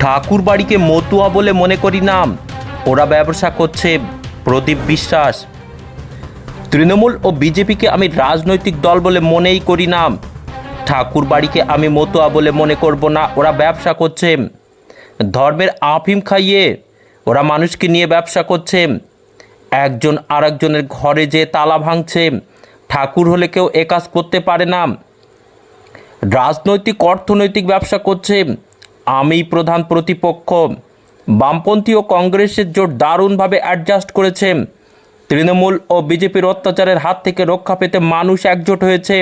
ঠাকুর বাড়িকে মতুয়া বলে মনে করি না ওরা ব্যবসা করছে প্রদীপ বিশ্বাস। তৃণমূল ও বিজেপিকে আমি রাজনৈতিক দল বলে মনেই করি না ঠাকুর বাড়িকে আমি মতুয়া বলে মনে করব না, ওরা ব্যবসা করছে। ধর্মের আফিম খাইয়ে ওরা মানুষকে নিয়ে ব্যবসা করছে। একজন আরেকজনের ঘরে যে তালা ভাঙছে, ঠাকুর হলে কেউ এ কাজ করতে পারে না। রাজনৈতিক, অর্থনৈতিক ব্যবসা করছে। আমি প্রধান প্রতিপক্ষ, বামপন্থী ও কংগ্রেসের জোট দারুণভাবে অ্যাডজাস্ট করেছে। তৃণমূল ও বিজেপির অত্যাচারের হাত থেকে রক্ষা পেতে মানুষ একজোট হয়েছে।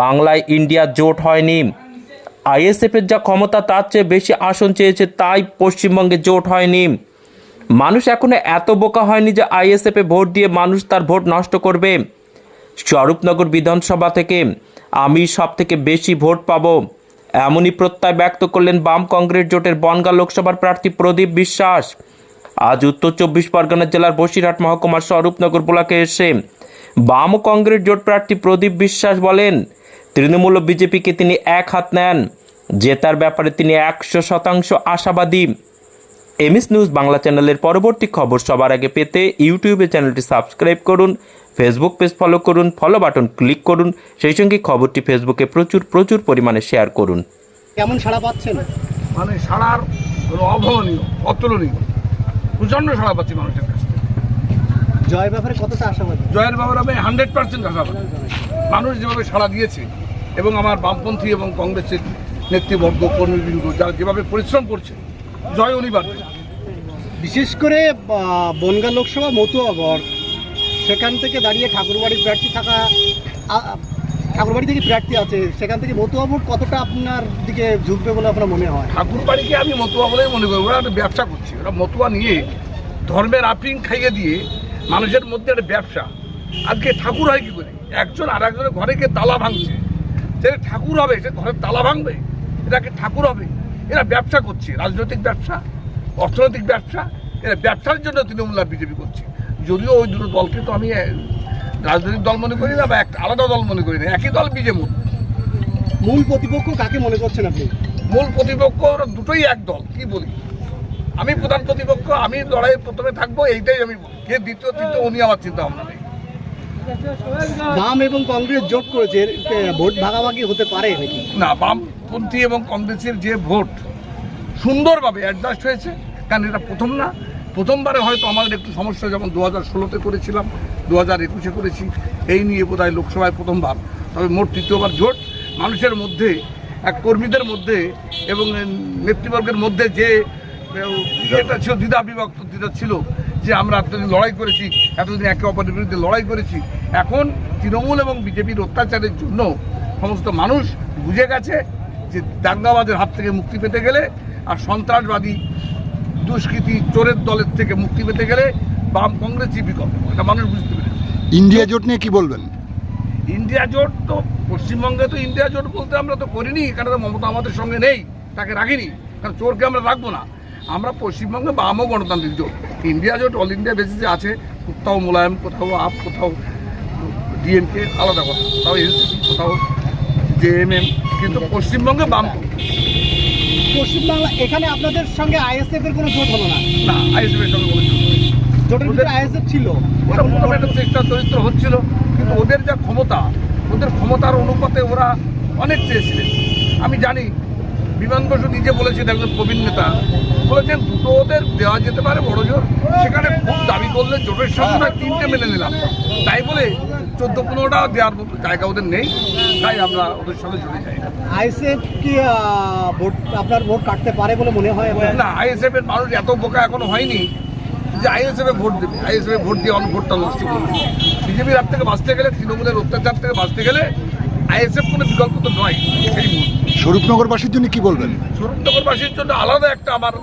বাংলায় ইন্ডিয়া জোট হয়নি। আইএসএফের যা ক্ষমতা, তার চেয়ে বেশি আসন চেয়েছে, তাই পশ্চিমবঙ্গে জোট হয়নি। মানুষ এখনও এত বোকা হয়নি যে আইএসএফে ভোট দিয়ে মানুষ তার ভোট নষ্ট করবে। স্বরূপনগর বিধানসভা থেকে আমি সব থেকে বেশি ভোট পাব। এমনই প্রত্যয় ব্যক্ত করলেন বাম কংগ্রেস জোটের বনগাঁ লোকসভার প্রার্থী প্রদীপ বিশ্বাস। আজ উত্তর চব্বিশ পরগনা জেলার বসিরহাট মহকুমার স্বরূপনগর ব্লকে এসে বাম কংগ্রেস জোট প্রার্থী প্রদীপ বিশ্বাস বলেন, তৃণমূল বিজেপিকে তিনি এক হাত নেন। জেতার ব্যাপারে তিনি একশো শতাংশ আশাবাদী। এমএস নিউজ বাংলা চ্যানেলের পরবর্তী খবর সবার আগে পেতে ইউটিউবে চ্যানেলটি সাবস্ক্রাইব করুন ফেসবুক পেজ ফলো করুন ফলো বাটন ক্লিক করুন সেই সঙ্গে খবরটি ফেসবুকে প্রচুর প্রচুর পরিমাণে শেয়ার করুন। কেমন সাড়া পাচ্ছেন? মানে সারার কোনো অভাবনীয় অতুলনীয়। প্রচণ্ড সাড়া পাচ্ছি মানুষের কাছ থেকে। জয়ের ব্যাপারে কতটা আশাবাদী? জয়ের ব্যাপারে আমি হান্ড্রেড পার্সেন্ট আশাবাদী। মানুষ যেভাবে সাড়া দিয়েছে এবং আমার বামপন্থী এবং কংগ্রেসের নেতৃবর্গ কর্মীবৃন্দ যারা যেভাবে পরিশ্রম করছে জয় অনিবার্য। বিশেষ করে বনগাঁ লোকসভা মতুয়াগড় সেখান থেকে দাঁড়িয়ে ঠাকুরবাড়ির প্রার্থী থাকা ঠাকুরবাড়ি থেকে প্রার্থী আছে সেখান থেকে মতুয়া ভোট কতটা আপনার দিকে ঝুঁকবে বলে আপনার মনে হয়? ঠাকুরবাড়িকে আমি মতুয়া বলেই মনে করি ওরা একটা ব্যবসা করছে ওরা মতুয়া নিয়ে ধর্মের আপিং খাইয়ে দিয়ে মানুষের মধ্যে একটা ব্যবসা। আজকে ঠাকুর হয় কি করে? একজন আর একজনের ঘরে গিয়ে তালা ভাঙছে। সে ঠাকুর হবে সে ঘরের তালা ভাঙবে? এটাকে ঠাকুর হবে? এরা ব্যবসা করছে রাজনৈতিক ব্যবসা অর্থনৈতিক ব্যবসা এরা ব্যবসার জন্য তৃণমূল আর বিজেপি করছে। যদিও ওই দুটো দলকে তো আমি রাজনৈতিক দল মনে করি না বা একটা আলাদা দল মনে করি না একই দল বিজেপি। মূল প্রতিপক্ষ কাকে মনে করছেন আপনি? মূল প্রতিপক্ষ ওরা দুটোই এক দল কি বলি? আমি প্রধান প্রতিপক্ষ আমি লড়াই প্রথমে থাকব এইটাই আমি বলি। কে দ্বিতীয় তৃতীয় উনি আমার চিন্তা ভাবনা নেই। বাম এবং কংগ্রেস জোট করেছে এর, ভোট ভাগাভাগি হতে পারে নাকি? না বামপন্থী এবং কংগ্রেসের যে ভোট সুন্দরভাবে অ্যাডজাস্ট হয়েছে কারণ এটা প্রথম না। প্রথমবারে হয়তো আমাদের একটু সমস্যা যেমন দু হাজার ষোলোতে করেছিলাম দু হাজার একুশে করেছি এই নিয়ে বোধহয় লোকসভায় প্রথমবার। তবে মোট তৃতীয়বার জোট। মানুষের মধ্যে এক কর্মীদের মধ্যে এবং নেতৃবর্গের মধ্যে যে এটা ছিল দ্বিধা বিভক্ত দ্বিধা ছিল যে আমরা এতদিন লড়াই করেছি এতদিন একে অপরের বিরুদ্ধে লড়াই করেছি এখন তৃণমূল এবং বিজেপির অত্যাচারের জন্য সমস্ত মানুষ বুঝে গেছে যে দাঙ্গাবাদের হাত থেকে মুক্তি পেতে গেলে আর সন্ত্রাসবাদী দুষ্কৃতী চোরের দলের থেকে মুক্তি পেতে গেলে বাম কংগ্রেসই বিকল্প। এটা মানুষ বুঝতে পেরেছে। ইন্ডিয়া জোট নিয়ে কি বলবেন? ইন্ডিয়া জোট তো পশ্চিমবঙ্গে তো ইন্ডিয়া জোট বলতে আমরা তো করিনি কারণ মমতা আমাদের সঙ্গে নেই তাকে রাখিনি কারণ চোরকে আমরা রাখব না। আমরা পশ্চিমবঙ্গে বাম ও গণতান্ত্রিক জোট। ইন্ডিয়া জোট অল ইন্ডিয়া বেসিসে আছে কোথাও মোলায়েম কোথাও আপ কোথাও ডিএমকে আলাদা কথা। কোথাও এনসিপি কোথাও জেএমএম কিন্তু পশ্চিমবঙ্গে বাম পশ্চিমবাংলা এখানে আপনাদের সঙ্গে আইএসএফ এর কোনো জোট হলো না? না আইএসএফের সঙ্গে কোনো। জোটের ভিতরে আইএসএফ ছিল। ওরা একটা চেষ্টা চরিত্র হচ্ছিল কিন্তু ওদের যা ক্ষমতা ওদের ক্ষমতার অনুপাতে ওরা অনেক চেয়েছিলেন। আমি জানি বিমান বসু নিজে বলেছেন একজন প্রবীণ নেতা বলেছেন দুটো ওদের দেওয়া যেতে পারে বড় জোর সেখানে খুব দাবি জোটের সঙ্গে তিনটে মেনে নিলাম। তাই বলে চোদ্দ পনেরোটা দেওয়ার মতো জায়গা ওদের নেই। তাই আমরা ওদের সঙ্গে জড়ে যাই। আইএসএফ কি ভোট আপনার ভোট কাটতে পারে বলে মনে হয়? না আইএসএফ এর মানুষ এত বোকা এখনও হয়নি যে আইএসএফ এ ভোট দেবে। আইএসএফ এ ভোট দিয়ে অন্য ভোটটা নষ্ট করবে বিজেপির হাত থেকে বাঁচতে গেলে তৃণমূলের অত্যাচার থেকে বাঁচতে গেলে আইএসএফ কোনো বিকল্প তো নয়। সেই স্বরূপনগরবাসীর জন্য কি বলবেন? স্বরূপনগরবাসীর জন্য আলাদা একটা আমার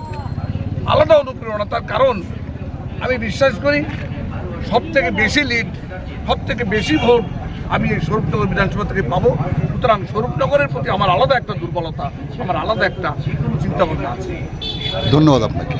আলাদা অনুপ্রেরণা। তার কারণ আমি বিশ্বাস করি সব থেকে বেশি লিড সব থেকে বেশি ভোট আমি এই স্বরূপনগর বিধানসভা থেকে পাবো। সুতরাং স্বরূপনগরের প্রতি আমার আলাদা একটা দুর্বলতা, আমার আলাদা একটা চিন্তাভাবনা আছে। ধন্যবাদ আপনাকে।